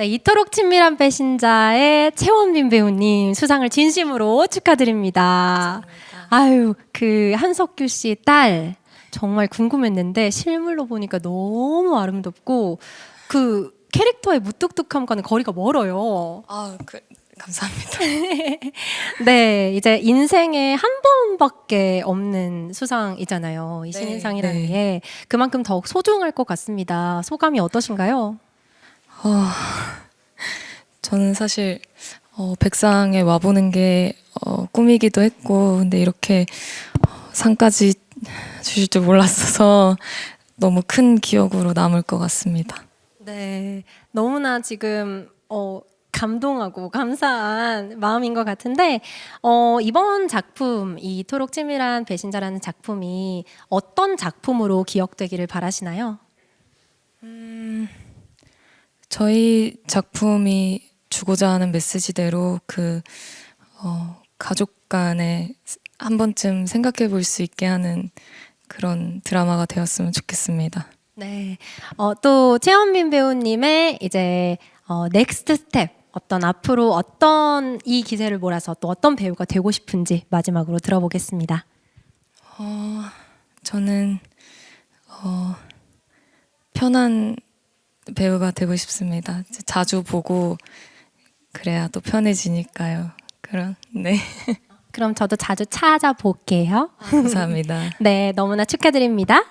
네, 이토록 친밀한 배신자의 최원빈 배우님 수상을 진심으로 축하드립니다. 아유, 그 한석규 씨 딸 정말 궁금했는데 실물로 보니까 너무 아름답고 그 캐릭터의 무뚝뚝함과는 거리가 멀어요. 아, 그, 감사합니다. 네, 이제 인생에 한 번밖에 없는 수상이잖아요. 이 네, 신인상이라는 네. 게 그만큼 더욱 소중할 것 같습니다. 소감이 어떠신가요? 어, 저는 사실 어, 백상에 와보는 게 어, 꿈이기도 했고, 근데 이렇게 어, 상까지 주실 줄 몰랐어서 너무 큰 기억으로 남을 것 같습니다. 네, 너무나 지금 어, 감동하고 감사한 마음인 것 같은데 어, 이번 작품 이 토록 치밀한 배신자라는 작품이 어떤 작품으로 기억되기를 바라시나요? 저희 작품이 주고자 하는 메시지대로 그 어, 가족 간에 한 번쯤 생각해 볼 수 있게 하는 그런 드라마가 되었으면 좋겠습니다. 네, 어, 또 최원민 배우님의 이제 어, 넥스트 스텝 어떤 앞으로 어떤 이 기세를 몰아서 또 어떤 배우가 되고 싶은지 마지막으로 들어보겠습니다. 어, 저는 어, 편한 배우가 되고 싶습니다. 자주 보고 그래야 또 편해지니까요. 그럼 네 그럼 저도 자주 찾아볼게요. 감사합니다. 네, 너무나 축하드립니다.